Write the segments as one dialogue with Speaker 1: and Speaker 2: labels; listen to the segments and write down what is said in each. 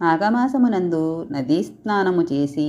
Speaker 1: మాఘమాసమునందు నదీ స్నానము చేసి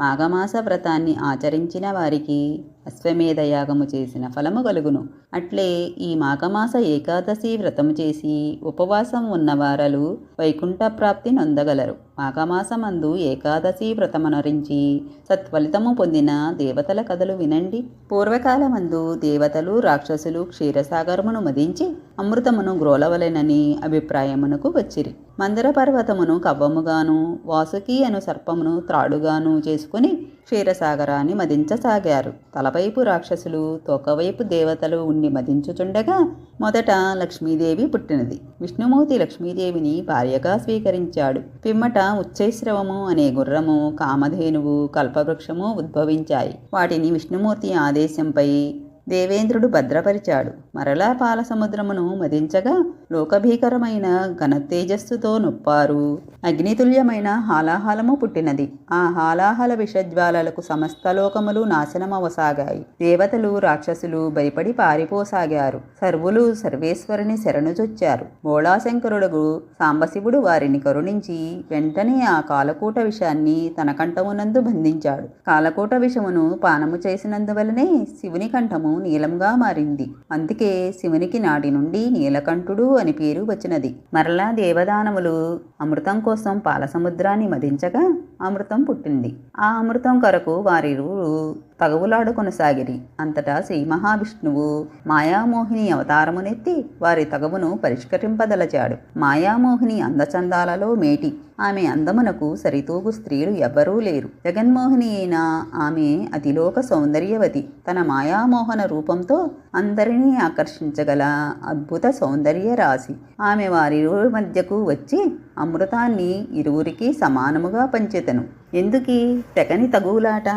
Speaker 1: మాఘమాస వ్రతాన్ని ఆచరించిన వారికి అశ్వమేధ యాగము చేసిన ఫలము కలుగును. అట్లే ఈ మాఘమాస ఏకాదశి వ్రతము చేసి ఉపవాసం ఉన్నవారలు వైకుంఠ ప్రాప్తి నొందగలరు. మాఘమాసమందు ఏకాదశి వ్రతమనరించి సత్ఫలితము పొందిన దేవతల కథలు వినండి. పూర్వకాలమందు దేవతలు రాక్షసులు క్షీరసాగరమును మదించి అమృతమును గ్రోలవలెనని అభిప్రాయమునకు వచ్చిరి. మందర పర్వతమును కవ్వముగాను వాసుకి అను సర్పమును త్రాడుగాను చేసుకుని క్షీరసాగరాన్ని మదించసాగారు. తలవైపు రాక్షసులు తోకవైపు దేవతలు ఉండి మదించుచుండగా మొదట లక్ష్మీదేవి పుట్టినది. విష్ణుమూర్తి లక్ష్మీదేవిని భార్యగా స్వీకరించాడు. పిమ్మట ఉచ్చైశ్రవము అనే గుర్రము కామధేనువు కల్పవృక్షము ఉద్భవించాయి. వాటిని విష్ణుమూర్తి ఆదేశంపై దేవేంద్రుడు భద్రపరిచాడు. మరలా పాల సముద్రమును మదించగా లోకభీకరమైన ఘనతేజస్సుతో నొప్పారు. అగ్నితుల్యమైన హాలాహలము పుట్టినది. ఆ హాలాహల విషజ్వాలలకు సమస్త లోకములు నాశనమవసాగాయి. దేవతలు రాక్షసులు భయపడి పారిపోసాగారు. సర్వులు సర్వేశ్వరుని శరణుచొచ్చారు బోళాశంకరుడు సాంబశివుడు వారిని కరుణించి వెంటనే ఆ కాలకూట విషాన్ని తన కంఠమునందు బంధించాడు. కాలకూట విషమును పానము చేసినందువలనే శివుని కంఠము నీలంగా మారింది. అందుకే శివునికి నాటి నుండి నీలకంఠుడు అని పేరు వచ్చినది. మరలా దేవదానములు అమృతం కోసం పాలసముద్రాన్ని మదించగా అమృతం పుట్టింది. ఆ అమృతం కొరకు వారిరువురు తగవులాడు కొనసాగిరి. అంతటా శ్రీ మహావిష్ణువు మాయామోహిని అవతారమునెత్తి వారి తగవును పరిష్కరింపదలచాడు. మాయామోహిని అందచందాలలో మేటి. ఆమె అందమునకు సరితూగు స్త్రీలు ఎవ్వరూ లేరు. జగన్మోహిని అయిన ఆమె అతిలోక సౌందర్యవతి. తన మాయామోహన రూపంతో అందరినీ ఆకర్షించగల అద్భుత సౌందర్య రాశి ఆమె వారి మధ్యకు వచ్చి అమృతాన్ని ఇరువురికి సమానముగా పంచెతను. ఎందుకీ? తెగని తగులాట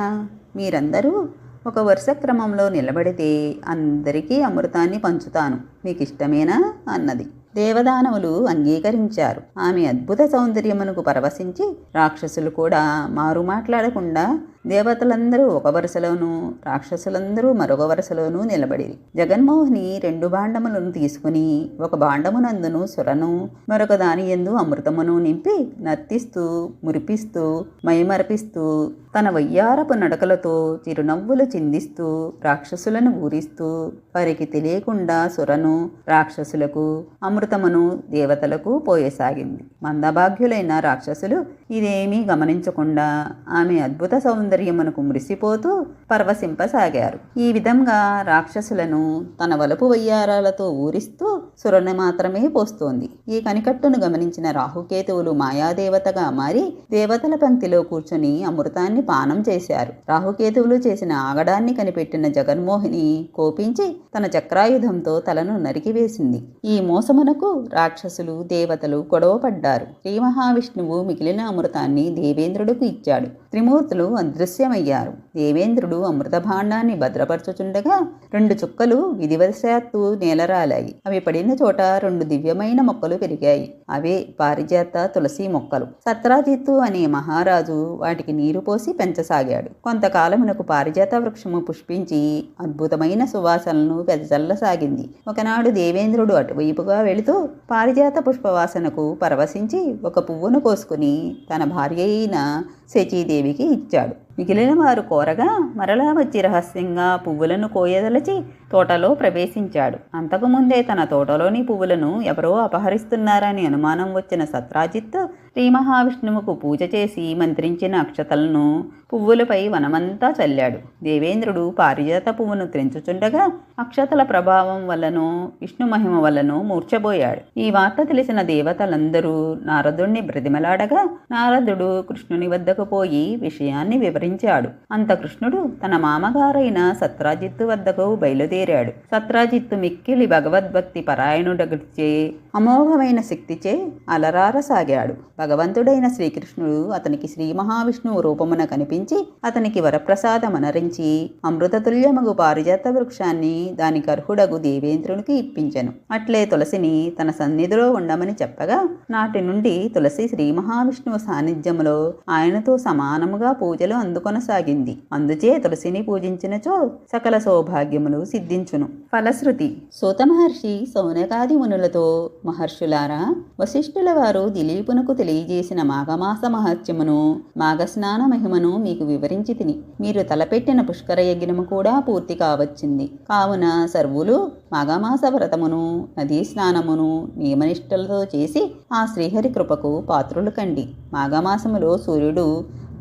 Speaker 1: మీరందరూ ఒక వరుస క్రమంలో నిలబడితే అందరికీ అమృతాన్ని పంచుతాను. మీకు ఇష్టమేనా అన్నది. దేవదానవులు అంగీకరించారు. ఆమె అద్భుత సౌందర్యమునకు పరవశించి రాక్షసులు కూడా మారు మాట్లాడకుండా దేవతలందరూ ఒక వరుసలోనూ రాక్షసులందరూ మరొక వరుసలోనూ నిలబడిరి. జగన్మోహిని రెండు భాండములను తీసుకుని ఒక భాండమునందును సురను మరొక దాని ఎందు అమృతమును నింపి నర్తిస్తూ మురిపిస్తూ మైమరపిస్తూ తన వయ్యారపు నడకలతో చిరునవ్వులు చిందిస్తూ రాక్షసులను ఊరిస్తూ వారికి తెలియకుండా సురను రాక్షసులకు అమృతమును దేవతలకు పోయసాగింది. మందభాగ్యులైన రాక్షసులు ఇదేమీ గమనించకుండా ఆమె అద్భుత సౌందర్యమునకు మురిసిపోతూ పరవశింపసాగారు. ఈ విధంగా రాక్షసులను తన వలపు వయ్యారాలతో ఊరిస్తూ సురణ మాత్రమే పోస్తోంది. ఈ కనికట్టును గమనించిన రాహుకేతువులు మాయాదేవతగా మారి దేవతల పంక్తిలో కూర్చొని అమృతాన్ని పానం చేశారు. రాహుకేతువులు చేసిన ఆగడాన్ని కనిపెట్టిన జగన్మోహిని కోపించి తన చక్రాయుధంతో తలను నరికివేసింది. ఈ మోసమునకు రాక్షసులు దేవతలు గొడవపడ్డారు. శ్రీ మహావిష్ణువు మిగిలిన అమృతాన్ని దేవేంద్రుడికి ఇచ్చాడు. త్రిమూర్తులు అదృశ్యమయ్యారు. దేవేంద్రుడు అమృతభాండాన్ని భద్రపరచుచుండగా రెండు చుక్కలు విధివశాత్తు నేలరాలాయి. అవి పడిన చోట రెండు దివ్యమైన మొక్కలు పెరిగాయి. అవే పారిజాత తులసి మొక్కలు. సత్రాజిత్తు అనే మహారాజు వాటికి నీరు పోసి పెంచసాగాడు. కొంతకాలమునకు పారిజాత వృక్షము పుష్పించి అద్భుతమైన సువాసనలను వెదజల్లసాగింది. ఒకనాడు దేవేంద్రుడు అటువైపుగా వెళుతూ పారిజాత పుష్పవాసనకు పరవశించి ఒక పువ్వును కోసుకుని తన భార్య అయిన శచీదేవికి ఇచ్చాడు. మిగిలిన వారు కోరగా మరలా వచ్చి రహస్యంగా పువ్వులను కోయదలచి తోటలో ప్రవేశించాడు. అంతకుముందే తన తోటలోని పువ్వులను ఎవరో అపహరిస్తున్నారని అనుమానం వచ్చిన సత్రాజిత్ శ్రీ మహావిష్ణువుకు పూజ చేసి మంత్రించిన అక్షతలను పువ్వులపై వనమంతా చల్లాడు. దేవేంద్రుడు పారిజాత పువ్వును త్రెంచుచుండగా అక్షతల ప్రభావం వల్లనో విష్ణు మహిమ వల్లనో మూర్చబోయాడు ఈ వార్త తెలిసిన దేవతలందరూ నారదుణ్ణి బ్రతిమలాడగా నారదుడు కృష్ణుని వద్దకు పోయి విషయాన్ని వివరించాడు. అంత కృష్ణుడు తన మామగారైన సత్రాజిత్తు వద్దకు బయలుదేరాడు. సత్రాజిత్తు మిక్కిలి భగవద్భక్తి పరాయణుడగచ్చే అమోఘమైన శక్తిచే అలరారసాగాడు. భగవంతుడైన శ్రీకృష్ణుడు అతనికి శ్రీ మహావిష్ణువు రూపమున కనిపించి అతనికి వరప్రసాదమనరించి అమృతతుల్యమగు పారిజాత వృక్షాన్ని దానికి అర్హుడగు దేవేంద్రునికి ఇప్పించెను. అట్లే తులసిని తన సన్నిధిలో ఉండమని చెప్పగా నాటి నుండి తులసి శ్రీ మహావిష్ణువు సాన్నిధ్యములో ఆయనతో సమానముగా పూజలు అందుకొనసాగింది. అందుచే తులసిని పూజించినచో సకల సౌభాగ్యములు సిద్ధించును. ఫలశ్రుతి. సూత మహర్షి సౌనకాది మునులతో మహర్షులారా వశిష్ఠుల వారు దిలీపునకు తెలియ తెలియజేసిన మాఘమాస మహత్యమును మాఘస్నాన మహిమను మీకు వివరించి తిని మీరు తలపెట్టిన పుష్కర యజ్ఞము కూడా పూర్తి కావచ్చింది. కావున సర్వులు మాఘమాస వ్రతమును నదీ స్నానమును నియమనిష్టలతో చేసి ఆ శ్రీహరి కృపకు పాత్రులు కండి. మాఘమాసములో సూర్యుడు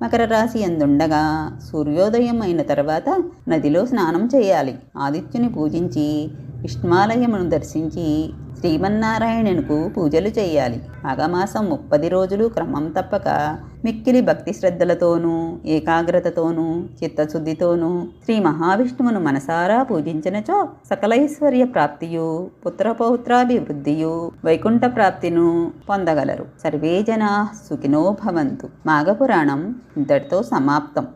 Speaker 1: మకర రాశి ఎందుండగా సూర్యోదయం అయిన తర్వాత నదిలో స్నానం చేయాలి. ఆదిత్యుని పూజించి విష్ణుమాలయమును దర్శించి శ్రీమన్నారాయణునికు పూజలు చేయాలి. మాఘమాసం ముప్పది రోజులు క్రమం తప్పక మిక్కిలి భక్తి శ్రద్ధలతోనూ ఏకాగ్రతతోనూ చిత్తశుద్ధితోనూ శ్రీ మహావిష్ణువును మనసారా పూజించినచో సకలైశ్వర్య ప్రాప్తియు పుత్రపౌత్రాభివృద్ధియు వైకుంఠ ప్రాప్తిను పొందగలరు. సర్వే జనా సుఖినో భవంతు. మాఘపురాణం ఇంతటితో సమాప్తం.